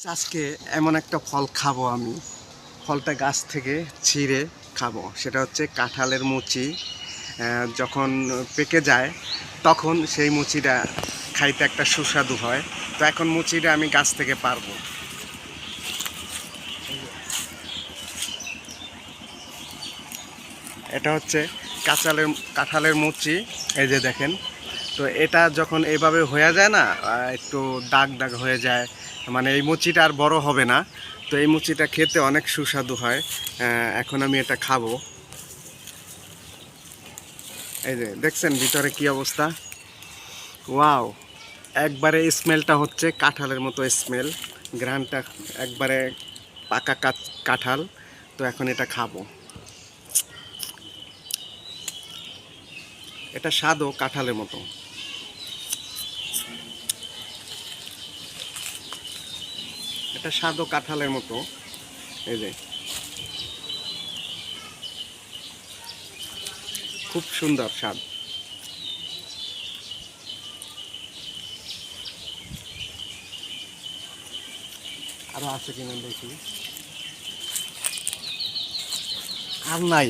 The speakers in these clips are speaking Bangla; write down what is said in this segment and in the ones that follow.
আজকে এমন একটা ফল খাব আমি। ফলটা গাছ থেকে ছিঁড়ে খাব। সেটা হচ্ছে কাঁঠালের মুচি। যখন পেকে যায়, তখন সেই মুচিটা খাইতে একটা সুস্বাদু হয়। তো এখন মুচিটা আমি গাছ থেকে পারব। এটা হচ্ছে কাঁচালের কাঁঠালের মুচি। এই যে দেখেন তো এটা যখন এভাবে হয়ে যায় না একটু দাগ দাগ হয়ে যায় মানে এই মুচিটা আর বড় হবে না। তো এই মুচিটা খেতে অনেক সুস্বাদু হয়। এখন আমি এটা খাব। এই যে, দেখছেন ভিতরে কি অবস্থা? ওয়াও, একবারে স্মেলটা হচ্ছে কাঁঠালের মতো স্মেল। গ্রানটা একবারে পাকা কাঠ- কাঁঠাল। তো এখন এটা খাব। এটা স্বাদও কাঁঠালের মতো। এটা স্বাদও কাঁঠালের মতো। এই যে। খুব সুন্দর স্বাদ। আরও আছে কিনা দেখি। আর নাই।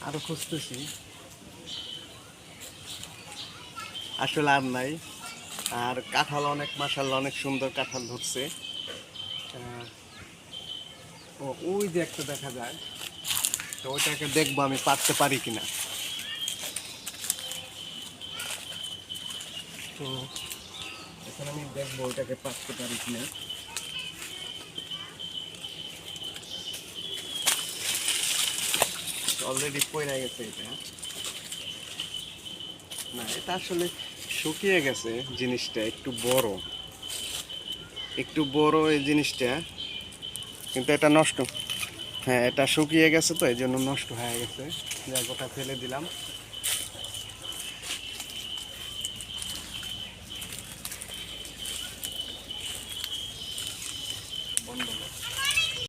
আরও খুঁজতেছি। আসলে আর নাই। আর কাঁঠাল অনেক মাসাল্লাহ অনেক সুন্দর কাঁঠাল ধরছে। ওই যে একটা দেখা যায়, তো ওইটাকে দেখব আমি পারতে পারি কিনা। তো এখন আমি দেখব ওইটাকে পারতে পারি কিনা। অলরেডি পড়ে গেছে এটা। না, এটা আসলে শুকিয়ে গেছে জিনিসটা, একটু বড়। একটু বড় এই জিনিসটা, কিন্তু এটা নষ্ট। হ্যাঁ এটা শুকিয়ে গেছে তো, এই জন্য নষ্ট হয়ে গেছে। যা গোটা ফেলে দিলাম।